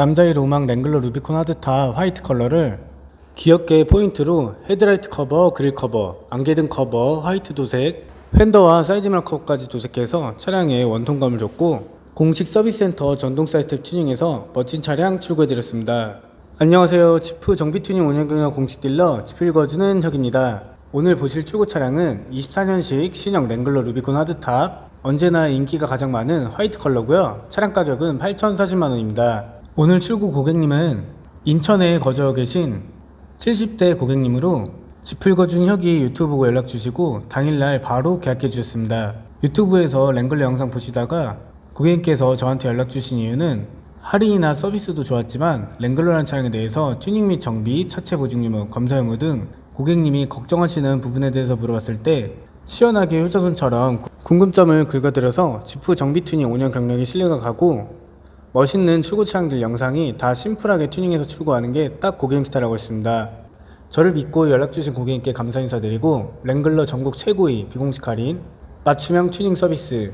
남자의 로망 랭글러 루비콘 하드탑 화이트 컬러를 귀엽게 포인트로 헤드라이트 커버, 그릴 커버, 안개 등 커버, 화이트 도색, 팬더와 사이드 마커까지 도색해서 차량에 원통감을 줬고 공식 서비스 센터 전동 사이트 튜닝에서 멋진 차량 출고해드렸습니다. 안녕하세요. 지프 정비 튜닝 운영경영 공식 딜러 지프 읽어주는 혁입니다. 오늘 보실 출고 차량은 24년식 신형 랭글러 루비콘 하드탑 언제나 인기가 가장 많은 화이트 컬러고요. 차량 가격은 8,040만 원입니다. 오늘 출고 고객님은 인천에 거주하고 계신 70대 고객님으로 지풀거준 혁이 유튜브 보고 연락 주시고 당일날 바로 계약해 주셨습니다. 유튜브에서 랭글러 영상 보시다가 고객님께서 저한테 연락 주신 이유는 할인이나 서비스도 좋았지만 랭글러라는 차량에 대해서 튜닝 및 정비, 차체 보증 유무, 검사 유무 등 고객님이 걱정하시는 부분에 대해서 물어봤을 때 시원하게 효자손처럼 구- 궁금점을 긁어들여서 지프 정비 튜닝 5년 경력이 신뢰가 가고 멋있는 출고 차량들 영상이 다 심플하게 튜닝해서 출고하는 게 딱 고객님 스타일이라고 했습니다. 저를 믿고 연락주신 고객님께 감사 인사드리고 랭글러 전국 최고의 비공식 할인, 맞춤형 튜닝 서비스,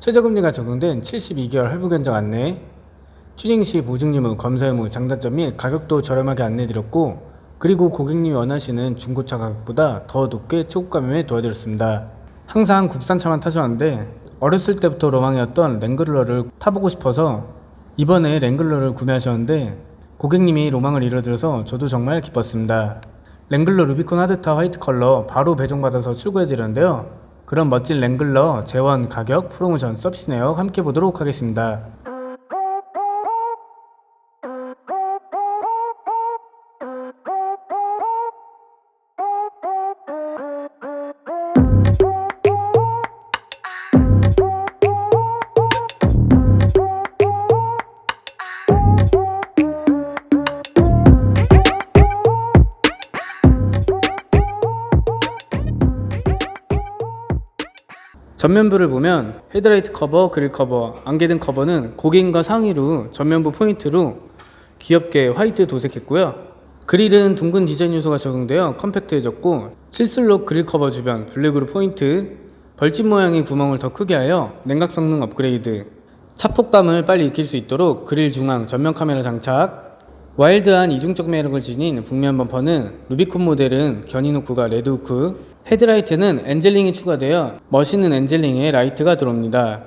최저금리가 적용된 72개월 할부 견적 안내, 튜닝 시 보증 유무, 검사 유무, 장단점 및 가격도 저렴하게 안내드렸고 그리고 고객님이 원하시는 중고차 가격보다 더 높게 초고가매매 도와드렸습니다. 항상 국산차만 타셨는데 어렸을 때부터 로망이었던 랭글러를 타보고 싶어서 이번에 랭글러를 구매하셨는데 고객님이 로망을 이뤄드려서 저도 정말 기뻤습니다. 랭글러 루비콘 하드타 화이트 컬러 바로 배송받아서 출고해드렸는데요. 그런 멋진 랭글러 재원 가격 프로모션 서비스 내역 함께 보도록 하겠습니다. 전면부를 보면 헤드라이트 커버, 그릴 커버, 안개 등 커버는 고객님과 상의로 전면부 포인트로 귀엽게 화이트 도색했고요. 그릴은 둥근 디자인 요소가 적용되어 컴팩트해졌고 칠슬록 그릴 커버 주변 블랙으로 포인트, 벌집 모양의 구멍을 더 크게 하여 냉각 성능 업그레이드, 차폭감을 빨리 익힐 수 있도록 그릴 중앙 전면 카메라 장착, 와일드한 이중적 매력을 지닌 북면 범퍼는 루비콘 모델은 견인 후크가 레드 후크, 헤드라이트는 엔젤링이 추가되어 멋있는 엔젤링에 라이트가 들어옵니다.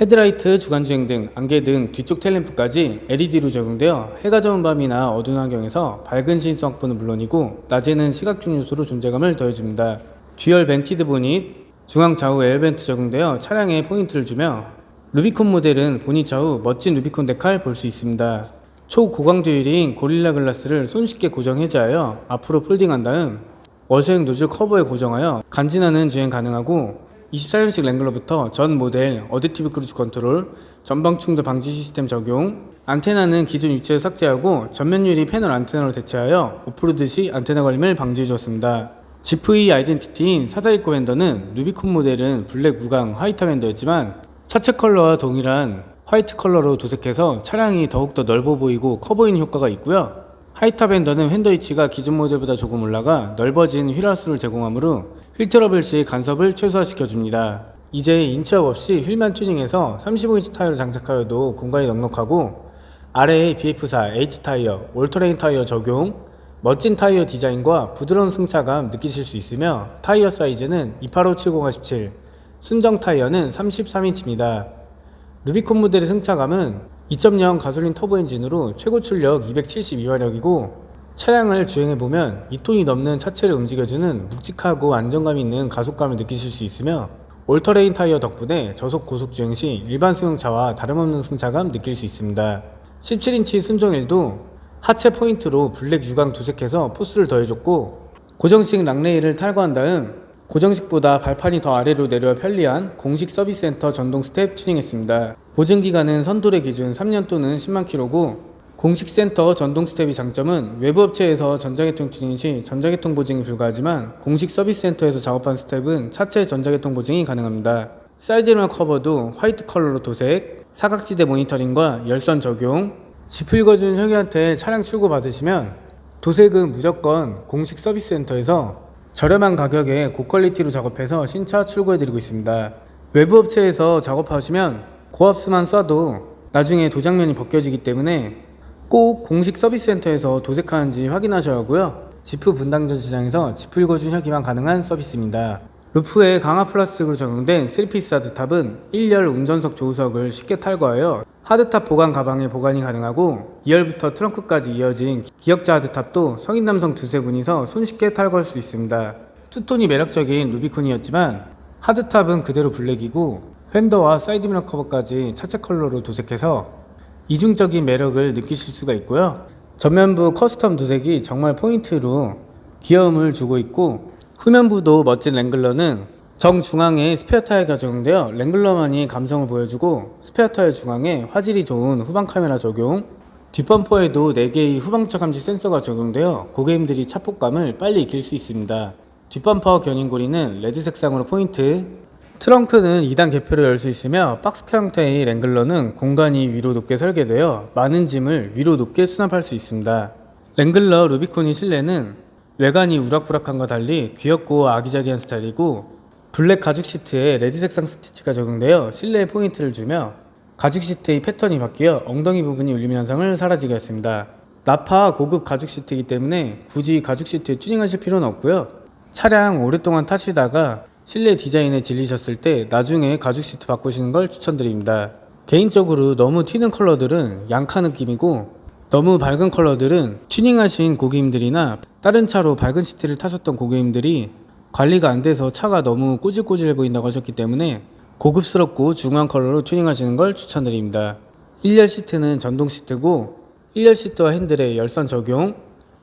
헤드라이트, 주간주행 등 안개 등 뒤쪽 텔램프까지 LED로 적용되어 해가 져온 밤이나 어두운 환경에서 밝은 신성 확보는 물론이고 낮에는 시각적 요소로 존재감을 더해줍니다. 듀얼 벤티드 보닛, 중앙 좌우 에어벤트 적용되어 차량에 포인트를 주며 루비콘 모델은 보닛 좌우 멋진 루비콘 데칼 볼 수 있습니다. 초고강도 유리인 고릴라 글라스를 손쉽게 고정 해제하여 앞으로 폴딩한 다음 워셔형 노즐 커버에 고정하여 간지나는 주행 가능하고 24년식 랭글러부터 전 모델 어댑티브 크루즈 컨트롤, 전방 충돌 방지 시스템 적용, 안테나는 기존 위치에서 삭제하고 전면 유리 패널 안테나로 대체하여 오프로드 시 안테나 걸림을 방지해 주었습니다. 지프의 아이덴티티인 사다리코 밴더는 루비콘 모델은 블랙 무광 화이트 밴더였지만 차체 컬러와 동일한 화이트 컬러로 도색해서 차량이 더욱더 넓어 보이고 커 보이는 효과가 있고요. 하이탑 밴더는 핸더 위치가 기존 모델보다 조금 올라가 넓어진 휠하수를 제공하므로 휠 트러블 시 간섭을 최소화시켜 줍니다. 이제 인치업 없이 휠만 튜닝해서 35인치 타이어를 장착하여도 공간이 넉넉하고 아래에 BF4 H 타이어, 올터레인 타이어 적용, 멋진 타이어 디자인과 부드러운 승차감 느끼실 수 있으며 타이어 사이즈는 285-70-17, 순정 타이어는 33인치입니다. 루비콘 모델의 승차감은 2.0 가솔린 터보 엔진으로 최고 출력 272마력이고 차량을 주행해보면 2톤이 넘는 차체를 움직여주는 묵직하고 안정감 있는 가속감을 느끼실 수 있으며 올터레인 타이어 덕분에 저속 고속 주행 시 일반 승용차와 다름없는 승차감 느낄 수 있습니다. 17인치 순정일도 하체 포인트로 블랙 유광 도색해서 포스를 더해줬고 고정식 락레일을 탈거한 다음 고정식보다 발판이 더 아래로 내려와 편리한 공식 서비스 센터 전동 스텝 튜닝했습니다. 보증 기간은 선돌의 기준 3년 또는 10만 킬로고 공식 센터 전동 스텝의 장점은 외부 업체에서 전자계통 튜닝 시 전자계통 보증이 불가하지만 공식 서비스 센터에서 작업한 스텝은 차체 전자계통 보증이 가능합니다. 사이드미러 커버도 화이트 컬러로 도색, 사각지대 모니터링과 열선 적용, 지프 읽어준 혁이한테 차량 출고 받으시면 도색은 무조건 공식 서비스 센터에서 저렴한 가격에 고퀄리티로 작업해서 신차 출고해드리고 있습니다. 외부 업체에서 작업하시면 고압수만 쏴도 나중에 도장면이 벗겨지기 때문에 꼭 공식 서비스 센터에서 도색하는지 확인하셔야 하고요. 지프 분당전 시장에서 지프 읽어준 혁이만 가능한 서비스입니다. 루프에 강화 플라스틱으로 적용된 3피스 하드탑은 1열 운전석 조수석을 쉽게 탈거하여 하드탑 보관 가방에 보관이 가능하고 2열부터 트렁크까지 이어진 기역자 하드탑도 성인 남성 두세 분이서 손쉽게 탈거할 수 있습니다. 투톤이 매력적인 루비콘이었지만 하드탑은 그대로 블랙이고 휀더와 사이드미러 커버까지 차체 컬러로 도색해서 이중적인 매력을 느끼실 수가 있고요. 전면부 커스텀 도색이 정말 포인트로 귀여움을 주고 있고 후면부도 멋진 랭글러는 정중앙에 스페어 타이어가 적용되어 랭글러만이 감성을 보여주고 스페어 타이어 중앙에 화질이 좋은 후방 카메라 적용 뒷범퍼에도 4개의 후방차 감지 센서가 적용되어 고객님들이 차폭감을 빨리 익힐 수 있습니다. 뒷범퍼 견인고리는 레드 색상으로 포인트 트렁크는 2단 개표로 열수 있으며 박스카 형태의 랭글러는 공간이 위로 높게 설계되어 많은 짐을 위로 높게 수납할 수 있습니다. 랭글러 루비콘이 실내는 외관이 우락부락한과 달리 귀엽고 아기자기한 스타일이고 블랙 가죽 시트에 레드 색상 스티치가 적용되어 실내에 포인트를 주며 가죽 시트의 패턴이 바뀌어 엉덩이 부분이 울리는 현상을 사라지게 했습니다. 나파 고급 가죽 시트이기 때문에 굳이 가죽 시트에 튜닝하실 필요는 없고요. 차량 오랫동안 타시다가 실내 디자인에 질리셨을 때 나중에 가죽 시트 바꾸시는 걸 추천드립니다. 개인적으로 너무 튀는 컬러들은 양카 느낌이고 너무 밝은 컬러들은 튜닝하신 고객님들이나 다른 차로 밝은 시트를 타셨던 고객님들이 관리가 안 돼서 차가 너무 꼬질꼬질해 보인다고 하셨기 때문에 고급스럽고 중후한 컬러로 튜닝하시는 걸 추천드립니다. 1열 시트는 전동 시트고 1열 시트와 핸들에 열선 적용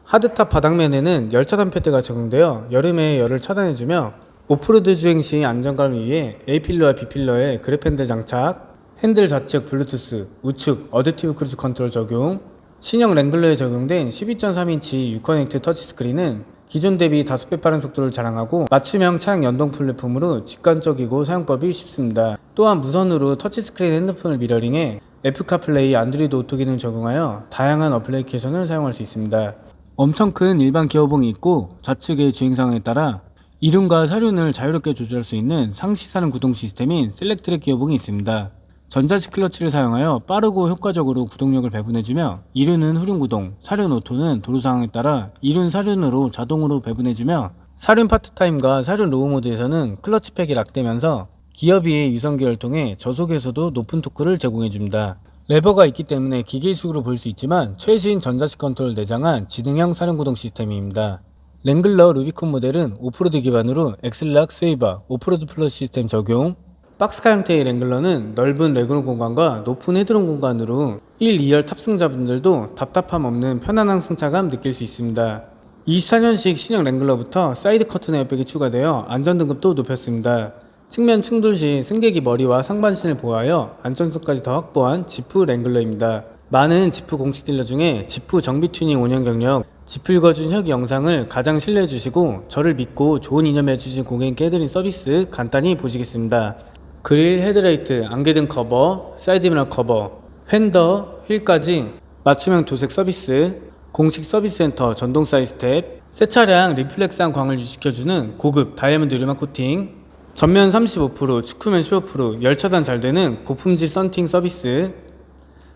하드탑 바닥면에는 열 차단 패드가 적용되어 여름에 열을 차단해주며 오프로드 주행 시 안정감을 위해 A필러와 B필러에 그랩 핸들 장착 핸들 좌측 블루투스, 우측 어댑티브 크루즈 컨트롤 적용 신형 랭글러에 적용된 12.3인치 유커넥트 터치스크린은 기존 대비 5배 빠른 속도를 자랑하고 맞춤형 차량 연동 플랫폼으로 직관적이고 사용법이 쉽습니다. 또한 무선으로 터치스크린 핸드폰을 미러링해 애플카플레이, 안드로이드 오토 기능을 적용하여 다양한 어플리케이션을 사용할 수 있습니다. 엄청 큰 일반 기어봉이 있고 좌측의 주행 상황에 따라 이륜과 사륜을 자유롭게 조절할 수 있는 상시 사륜 구동 시스템인 셀렉트랙 기어봉이 있습니다. 전자식 클러치를 사용하여 빠르고 효과적으로 구동력을 배분해주며 이륜은 후륜 구동, 사륜 오토는 도로 상황에 따라 이륜 사륜으로 자동으로 배분해주며 사륜 파트타임과 사륜 로우 모드에서는 클러치팩이 락되면서 기어비의 유선기를 통해 저속에서도 높은 토크를 제공해줍니다. 레버가 있기 때문에 기계식으로 볼 수 있지만 최신 전자식 컨트롤 내장한 지능형 사륜 구동 시스템입니다. 랭글러 루비콘 모델은 오프로드 기반으로 엑슬락 스웨이바 오프로드 플러스 시스템 적용 박스카 형태의 랭글러는 넓은 레그룸 공간과 높은 헤드룸 공간으로 1, 2열 탑승자분들도 답답함 없는 편안한 승차감 느낄 수 있습니다. 24년식 신형 랭글러부터 사이드 커튼 에어백이 추가되어 안전등급도 높였습니다. 측면 충돌 시 승객이 머리와 상반신을 보호하여 안전성까지 더 확보한 지프 랭글러입니다. 많은 지프 공식 딜러 중에 지프 정비 튜닝 5년 경력, 지프 읽어준 혁 영상을 가장 신뢰해 주시고 저를 믿고 좋은 인연 해주신 고객님께 해드린 서비스 간단히 보시겠습니다. 그릴 헤드라이트, 안개등 커버, 사이드미러 커버, 휀더, 휠까지 맞춤형 도색 서비스, 공식 서비스 센터 전동 사이 스텝, 새 차량 리플렉스한 광을 유지시켜주는 고급 다이아몬드 류마 코팅, 전면 35%, 측후면 15%, 열 차단 잘 되는 고품질 썬팅 서비스,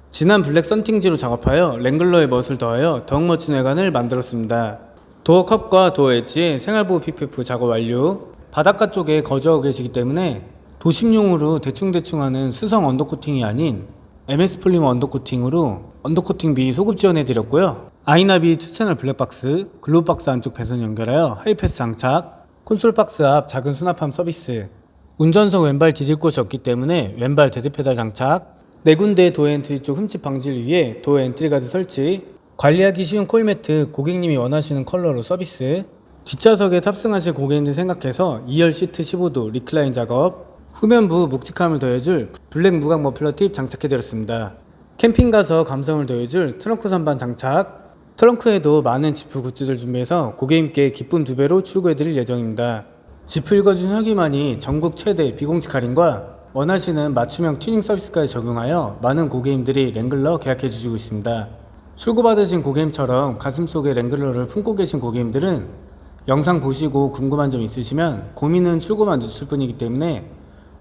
진한 블랙 썬팅지로 작업하여 랭글러의 멋을 더하여 더욱 멋진 외관을 만들었습니다. 도어 컵과 도어 엣지에 생활보호 PPF 작업 완료. 바닷가 쪽에 거주하고 계시기 때문에 도심용으로 대충대충 하는 수성 언더코팅이 아닌 MS 폴리머 언더코팅으로 언더코팅 비 소급 지원해드렸고요. 아이나비 2채널 블랙박스, 글로우박스 안쪽 배선 연결하여 하이패스 장착, 콘솔 박스 앞 작은 수납함 서비스, 운전석 왼발 디딜 곳이 없기 때문에 왼발 데드 페달 장착, 네 군데 도어 엔트리 쪽 흠집 방지를 위해 도어 엔트리 가드 설치, 관리하기 쉬운 콜 매트 고객님이 원하시는 컬러로 서비스, 뒷좌석에 탑승하실 고객님들 생각해서 2열 시트 15도 리클라인 작업, 후면부 묵직함을 더해줄 블랙 무광 머플러 팁 장착해드렸습니다. 캠핑 가서 감성을 더해줄 트렁크 선반 장착, 트렁크에도 많은 지프 굿즈를 준비해서 고객님께 기쁨 두 배로 출고해드릴 예정입니다. 지프 읽어준 혁이만이 전국 최대 비공식 할인과 원하시는 맞춤형 튜닝 서비스까지 적용하여 많은 고객님들이 랭글러 계약해 주시고 있습니다. 출고받으신 고객님처럼 가슴속에 랭글러를 품고 계신 고객님들은 영상 보시고 궁금한 점 있으시면 고민은 출고만 늦출 뿐이기 때문에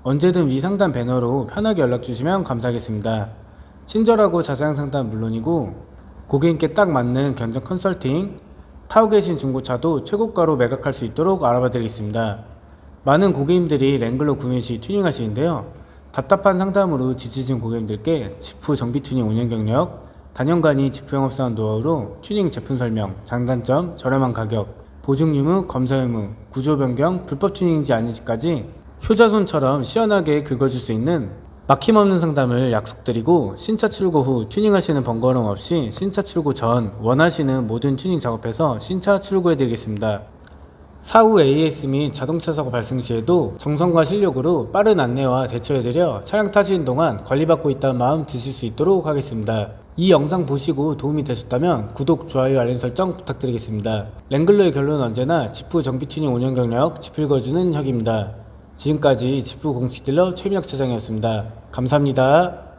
언제든 위 상단 배너로 편하게 연락 주시면 감사하겠습니다. 친절하고 자세한 상담 물론이고 고객님께 딱 맞는 견적 컨설팅, 타고 계신 중고차도 최고가로 매각할 수 있도록 알아봐 드리겠습니다. 많은 고객님들이 랭글러 구매 시 튜닝하시는데요. 답답한 상담으로 지치신 고객님들께 지프 정비 튜닝 5년 경력, 단연간이 지프 영업사원 노하우로 튜닝 제품 설명, 장단점, 저렴한 가격, 보증 유무, 검사 유무, 구조 변경, 불법 튜닝인지 아닌지까지 효자손처럼 시원하게 긁어줄 수 있는 막힘없는 상담을 약속드리고 신차 출고 후 튜닝하시는 번거로움 없이 신차 출고 전 원하시는 모든 튜닝 작업해서 신차 출고해드리겠습니다. 사후 AS 및 자동차 사고 발생 시에도 정성과 실력으로 빠른 안내와 대처해드려 차량 타시는 동안 관리받고 있다는 마음 드실 수 있도록 하겠습니다. 이 영상 보시고 도움이 되셨다면 구독, 좋아요, 알림 설정 부탁드리겠습니다. 랭글러의 결론은 언제나 지프 정비 튜닝 5년 경력 지풀거주는 혁입니다. 지금까지 지프 공식 딜러 최민혁 차장이었습니다. 감사합니다.